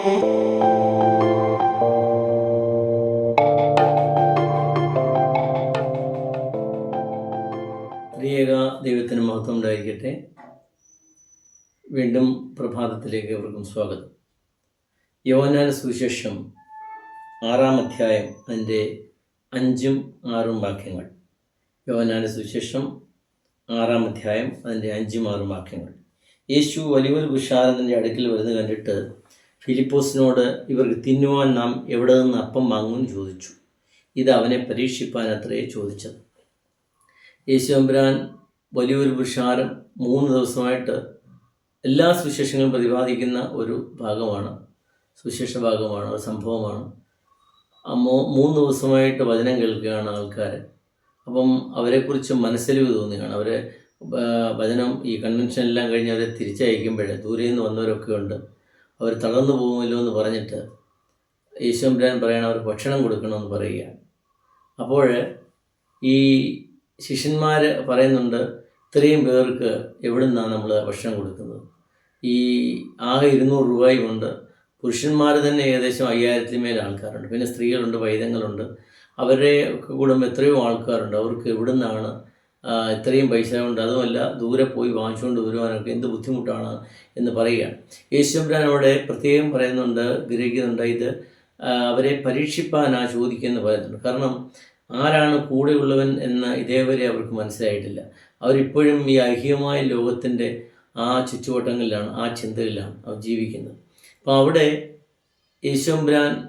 ദൈവത്തിന് മഹത്വം ഉണ്ടായിരിക്കട്ടെ. വീണ്ടും പ്രഭാതത്തിലേക്ക് അവർക്കും സ്വാഗതം. യോവനാന സുശേഷം ആറാം അധ്യായം അതിന്റെ അഞ്ചും ആറും വാക്യങ്ങൾ. യോവനാന സുശേഷം ആറാം അധ്യായം അതിന്റെ അഞ്ചും ആറും വാക്യങ്ങൾ. യേശു വലിയൊരു വിഷാരത്തിന്റെ അടുക്കൽ വരുന്നത് കണ്ടിട്ട് ഫിലിപ്പോസിനോട് ഇവർക്ക് തിന്നുവാൻ നാം എവിടെ നിന്ന് അപ്പം വാങ്ങും ചോദിച്ചു. ഇത് അവനെ പരീക്ഷിപ്പാൻ അത്രേ ചോദിച്ചത് യേശുവമ്പുരാൻ വലിയൊരു പുരുഷാരം മൂന്ന് ദിവസമായിട്ട് എല്ലാ സുവിശേഷങ്ങളും പ്രതിപാദിക്കുന്ന ഒരു ഭാഗമാണ്. സുവിശേഷ ഭാഗമാണ് ഒരു സംഭവമാണ്. മൂന്ന് ദിവസമായിട്ട് വചനം കേൾക്കുകയാണ് ആൾക്കാർ അപ്പം അവരെക്കുറിച്ച് മനസ്സിലിവ് തോന്നുകയാണ്. അവരെ വചനം ഈ കൺവെൻഷൻ എല്ലാം കഴിഞ്ഞ് അവരെ തിരിച്ചയക്കുമ്പോൾ ദൂരെ നിന്ന് വന്നവരൊക്കെ ഉണ്ട്. അവർ തളർന്നു പോകുമല്ലോ എന്ന് പറഞ്ഞിട്ട് യേശുവമ്പുരാൻ പറയണം അവർ ഭക്ഷണം കൊടുക്കണമെന്ന് പറയുകയാണ്. അപ്പോൾ ഈ ശിഷ്യന്മാർ പറയുന്നുണ്ട് ഇത്രയും പേർക്ക് എവിടെ നിന്നാണ് നമ്മൾ ഭക്ഷണം കൊടുക്കുന്നത്? ഈ ആകെ ഇരുന്നൂറ് രൂപയും ഉണ്ട്. പുരുഷന്മാർ തന്നെ ഏകദേശം അയ്യായിരത്തിന് മേൽ ആൾക്കാരുണ്ട്. പിന്നെ സ്ത്രീകളുണ്ട് വൈദ്യങ്ങളുണ്ട്. അവരുടെ കൂടുമ്പോൾ എത്രയോ ആൾക്കാരുണ്ട്. അവർക്ക് എവിടെ നിന്നാണ് ഇത്രയും പൈസ കൊണ്ട് അതുമല്ല ദൂരെ പോയി വാങ്ങിച്ചുകൊണ്ട് വരുവാനൊക്കെ എന്ത് ബുദ്ധിമുട്ടാണ് എന്ന് പറയുകയാണ്. യേശുബ്രാൻ അവിടെ പ്രത്യേകം പറയുന്നുണ്ട് ഗ്രഹിക്കുന്നുണ്ട് ഇത് അവരെ പരീക്ഷിപ്പാനാ ചോദിക്കുമെന്ന് പറയുന്നുണ്ട്. കാരണം ആരാണ് കൂടെയുള്ളവൻ എന്ന് ഇതേവരെ അവർക്ക് മനസ്സിലായിട്ടില്ല. അവരിപ്പോഴും ഈ ഐഹികമായ ലോകത്തിന്റെ ആ ചുറ്റുവട്ടങ്ങളിലാണ് ആ ചിന്തയിലാണ് അവർ ജീവിക്കുന്നത്. അപ്പോൾ അവിടെ യേശുബ്രാൻ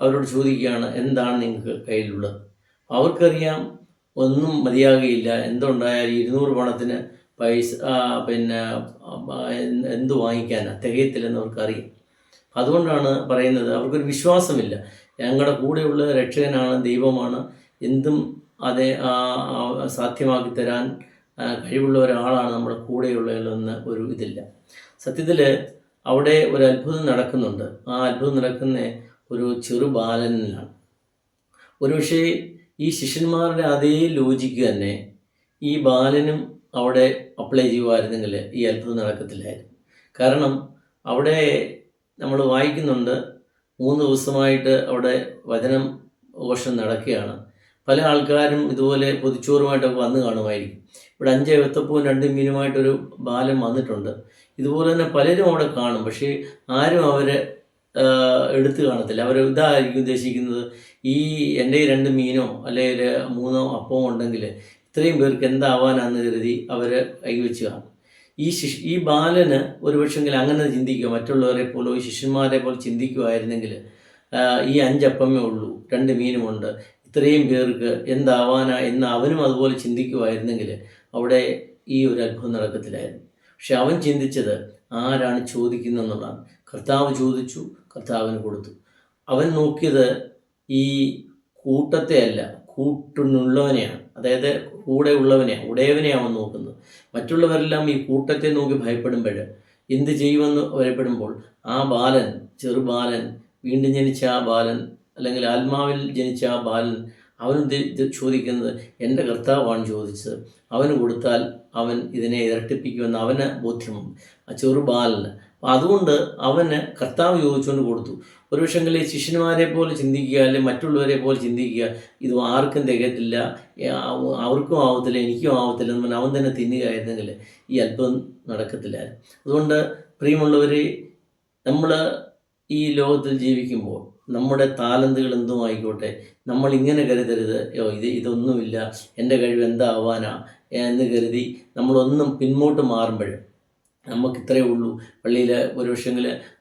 അവരോട് ചോദിക്കുകയാണ് എന്താണ് നിങ്ങൾക്ക് കയ്യിലുള്ളത്? അവർക്കറിയാം ഒന്നും മതിയാകുകയില്ല എന്തുണ്ടായാലും ഇരുന്നൂറ് പണത്തിന് പൈസ പിന്നെ എന്ത് വാങ്ങിക്കാനാണ് തികയത്തില്ലെന്ന് അവർക്കറിയാം അതുകൊണ്ടാണ് പറയുന്നത് അവർക്കൊരു വിശ്വാസമില്ല. ഞങ്ങളുടെ കൂടെയുള്ള രക്ഷകനാണ് ദൈവമാണ്. എന്തും അതെ സാധ്യമാക്കി തരാൻ കഴിവുള്ള ഒരാളാണ് നമ്മുടെ കൂടെയുള്ളതെന്ന് ഒരു ഇതില്ല. സത്യത്തിൽ അവിടെ ഒരു അത്ഭുതം നടക്കുന്നുണ്ട്. ആ അത്ഭുതം നടക്കുന്ന ഒരു ചെറു ബാലനിലാണ് ഒരുപക്ഷേ ഈ ശിഷ്യന്മാരുടെ അതേ ലോജിക്ക് തന്നെ ഈ ബാലനും അവിടെ അപ്ലൈ ചെയ്യുമായിരുന്നെങ്കിൽ ഈ അത്ഭുതം നടക്കത്തില്ലായിരുന്നു. കാരണം അവിടെ നമ്മൾ വായിക്കുന്നുണ്ട് മൂന്ന് ദിവസമായിട്ട് അവിടെ വചനം ഘോഷം നടക്കുകയാണ്. പല ആൾക്കാരും ഇതുപോലെ പൊതിച്ചോറുമായിട്ടൊക്കെ വന്ന് കാണുമായിരിക്കും. ഇവിടെ അഞ്ച് എഴുത്തപ്പവും രണ്ട് മീനുമായിട്ടൊരു ബാലൻ വന്നിട്ടുണ്ട്. ഇതുപോലെ തന്നെ പലരും അവിടെ കാണും. പക്ഷേ ആരും അവരെ എടുത്തു കാണത്തില്ല. അവർ ഇതായിരിക്കും ഉദ്ദേശിക്കുന്നത് ഈ എന്റെ രണ്ട് മീനോ അല്ലെങ്കിൽ മൂന്നോ അപ്പമോ ഉണ്ടെങ്കിൽ ഇത്രയും പേർക്ക് എന്താവാനാന്ന് കരുതി അവർ കൈവച്ച് കാണും. ഈ ശിശു ഈ ബാലന് ഒരുപക്ഷെങ്കിൽ അങ്ങനെ ചിന്തിക്കുക മറ്റുള്ളവരെ പോലെ ഈ ശിഷ്യന്മാരെ പോലെ ചിന്തിക്കുമായിരുന്നെങ്കിൽ ഈ അഞ്ചപ്പമേ ഉള്ളൂ രണ്ട് മീനുമുണ്ട് ഇത്രയും പേർക്ക് എന്താവാനാ എന്ന് അവനും അതുപോലെ ചിന്തിക്കുമായിരുന്നെങ്കിൽ അവിടെ ഈ ഒരു അത്ഭുതം നടക്കത്തില്ലായിരുന്നു. പക്ഷെ അവൻ ചിന്തിച്ചത് ആരാണ് ചോദിക്കുന്നതെന്നുള്ളതാണ്. കർത്താവ് ചോദിച്ചു കർത്താവിന് കൊടുത്തു. അവൻ നോക്കിയത് ഈ കൂട്ടത്തെ അല്ല കൂട്ടിനുള്ളവനെയാണ് അതായത് കൂടെ ഉള്ളവനെയാണ് ഉടയവനെയാണ് അവൻ നോക്കുന്നത്. മറ്റുള്ളവരെല്ലാം ഈ കൂട്ടത്തെ നോക്കി ഭയപ്പെടുമ്പോൾ എന്ത് ചെയ്യുമെന്ന് ഭയപ്പെടുമ്പോൾ ആ ബാലൻ ചെറുബാലൻ വീണ്ടും ജനിച്ച ആ ബാലൻ അല്ലെങ്കിൽ ആത്മാവിൽ ജനിച്ച ആ ബാലൻ അവൻ ചോദിക്കുന്നത്? എന്റെ കർത്താവാണ് ചോദിച്ചത്. അവന് കൊടുത്താൽ അവൻ ഇതിനെ ഇരട്ടിപ്പിക്കുമെന്ന് അവന് ബോധ്യമുണ്ട്. ആ ചെറുബാലന് അതുകൊണ്ട് അവന് കർത്താവ് ചോദിച്ചുകൊണ്ട് കൊടുത്തു. ഒരു പക്ഷെങ്കിൽ ശിഷ്യന്മാരെ പോലെ ചിന്തിക്കുക അല്ലെങ്കിൽ മറ്റുള്ളവരെ പോലെ ചിന്തിക്കുക ഇത് ആർക്കും തികയത്തില്ല അവർക്കും ആവത്തില്ല എനിക്കും ആവത്തില്ല എന്ന് അവൻ തന്നെ തിന്നുകയായിരുന്നെങ്കിൽ ഈ അല്പം നടക്കത്തില്ലായിരുന്നു. അതുകൊണ്ട് പ്രിയമുള്ളവർ നമ്മൾ ഈ ലോകത്തിൽ ജീവിക്കുമ്പോൾ നമ്മുടെ താലന്തുകൾ എന്തും ആയിക്കോട്ടെ നമ്മൾ ഇങ്ങനെ കരുതരുത് "യോ, ഇത് ഇതൊന്നുമില്ല എന്റെ കഴിവ് എന്താവാനാ എന്ന് കരുതി നമ്മളൊന്നും പിന്നോട്ട് മാറുമ്പോൾ നമുക്ക് ഇത്രയേ ഉള്ളൂ. പള്ളിയിൽ ഒരു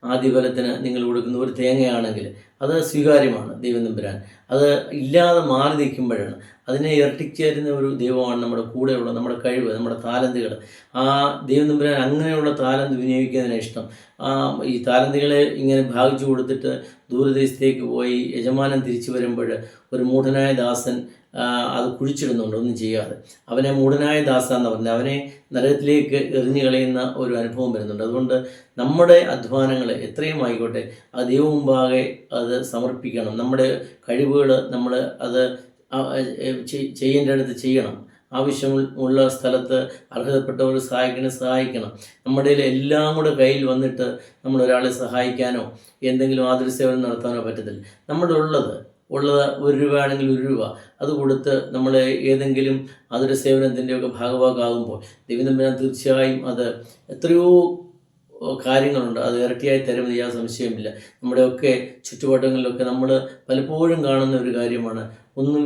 ആദ്യ ഫലത്തിന് നിങ്ങൾ കൊടുക്കുന്ന ഒരു തേങ്ങയാണെങ്കിൽ അത് സ്വീകാര്യമാണ് ദൈവം തമ്പുരാൻ അത് ഇല്ലാതെ മാറി നിൽക്കുമ്പോഴാണ്. അതിനെ ഇരട്ടിച്ചേരുന്ന ഒരു ദൈവമാണ് നമ്മുടെ കൂടെയുള്ള നമ്മുടെ കഴിവ് നമ്മുടെ താലന്തുകൾ. ആ ദൈവം തമ്പുരാൻ അങ്ങനെയുള്ള താലന്ത് വിനിയോഗിക്കുന്നതിന് ഇഷ്ടം. ആ ഈ താലന്തുകളെ ഇങ്ങനെ ഭാഗിച്ചു കൊടുത്തിട്ട് ദൂരദേശത്തേക്ക് പോയി യജമാനൻ തിരിച്ചു വരുമ്പോൾ ഒരു മൂഢനായ ദാസൻ അത് കുഴിച്ചിടുന്നുണ്ട് ഒന്നും ചെയ്യാതെ. അവനെ മൂടനായ ദാസ എന്ന് പറഞ്ഞാൽ അവനെ നരകത്തിലേക്ക് എറിഞ്ഞു കളയുന്ന ഒരു അനുഭവം വരുന്നുണ്ട്. അതുകൊണ്ട് നമ്മുടെ അധ്വാനങ്ങൾ എത്രയും ആയിക്കോട്ടെ ആ ദൈവം മുമ്പാകെ അത് സമർപ്പിക്കണം. നമ്മുടെ കഴിവുകൾ നമ്മൾ അത് ചെയ്യേണ്ട അടുത്ത് ചെയ്യണം. ആവശ്യമുള്ള സ്ഥലത്ത് അർഹതപ്പെട്ടവർ സഹായിക്കണം സഹായിക്കണം. നമ്മുടെ എല്ലാം കൂടെ കയ്യിൽ വന്നിട്ട് നമ്മൾ ഒരാളെ സഹായിക്കാനോ എന്തെങ്കിലും ആതുര സേവനം നടത്താനോ പറ്റത്തില്ല. നമ്മുടെ ഉള്ളത് ഉള്ളത് ഒരു രൂപ ആണെങ്കിൽ ഒരു രൂപ. അത് കൊടുത്ത് നമ്മൾ ഏതെങ്കിലും അതൊരു സേവനത്തിന്റെയൊക്കെ ഭാഗഭാഗമാകുമ്പോൾ ദൈവം തീർച്ചയായും അത് എത്രയോ കാര്യങ്ങളുണ്ട്. അത് ഇരട്ടിയായി തരുമെന്ന് യാതൊരു സംശയമില്ല നമ്മുടെയൊക്കെ ചുറ്റുവട്ടങ്ങളിലൊക്കെ നമ്മൾ പലപ്പോഴും കാണുന്ന ഒരു കാര്യമാണ്. ഒന്നും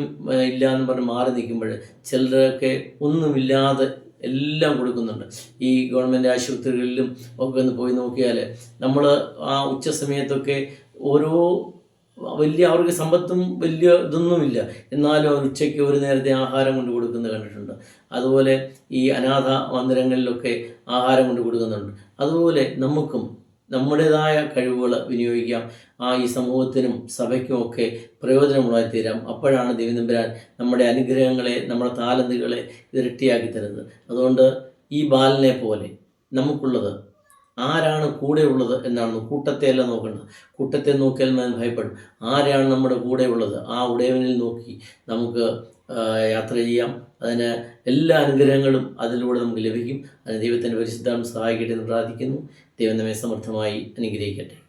ഇല്ല എന്ന് പറഞ്ഞ് മാറി നിൽക്കുമ്പോൾ ചിലരൊക്കെ ഒന്നുമില്ലാതെ എല്ലാം കൊടുക്കുന്നുണ്ട്. ഈ ഗവൺമെന്റ് ആശുപത്രികളിലും ഒക്കെ ഒന്ന് പോയി നോക്കിയാൽ നമ്മൾ ആ ഉച്ച സമയത്തൊക്കെ ഓരോ വലിയ അവർക്ക് സമ്പത്തും വലിയ ഇതൊന്നുമില്ല. എന്നാലും അവർ ഉച്ചയ്ക്ക് ഒരു നേരത്തെ ആഹാരം കൊണ്ട് കൊടുക്കുന്നത് കണ്ടിട്ടുണ്ട്. അതുപോലെ ഈ അനാഥ മന്ദിരങ്ങളിലൊക്കെ ആഹാരം കൊണ്ട് കൊടുക്കുന്നുണ്ട്. അതുപോലെ നമുക്കും നമ്മുടേതായ കഴിവുകൾ വിനിയോഗിക്കാം. ആ ഈ സമൂഹത്തിനും സഭയ്ക്കും ഒക്കെ പ്രയോജനമുള്ളതായി തീരാം. അപ്പോഴാണ് ദേവിനമ്പരാൻ നമ്മുടെ അനുഗ്രഹങ്ങളെ നമ്മുടെ താലന്തുകളെ ഇരട്ടിയാക്കി തരുന്നത്. അതുകൊണ്ട് ഈ ബാലനെ പോലെ നമുക്കുള്ളത് ആരാണ് കൂടെ ഉള്ളത് എന്നാണ് കൂട്ടത്തെ അല്ല നോക്കേണ്ടത്. കൂട്ടത്തെ നോക്കിയാൽ ഞാൻ ഭയപ്പെടും. ആരാണ് നമ്മുടെ കൂടെ ഉള്ളത് ആ ഉടയവനിൽ നോക്കി നമുക്ക് യാത്ര ചെയ്യാം. അതിന് എല്ലാ അനുഗ്രഹങ്ങളും അതിലൂടെ നമുക്ക് ലഭിക്കും. അതിന് ദൈവത്തിന്റെ പരിശുദ്ധം സഹായിക്കട്ടെ എന്ന് പ്രാർത്ഥിക്കുന്നു. ദൈവം നമ്മെ സമർത്ഥമായി അനുഗ്രഹിക്കട്ടെ.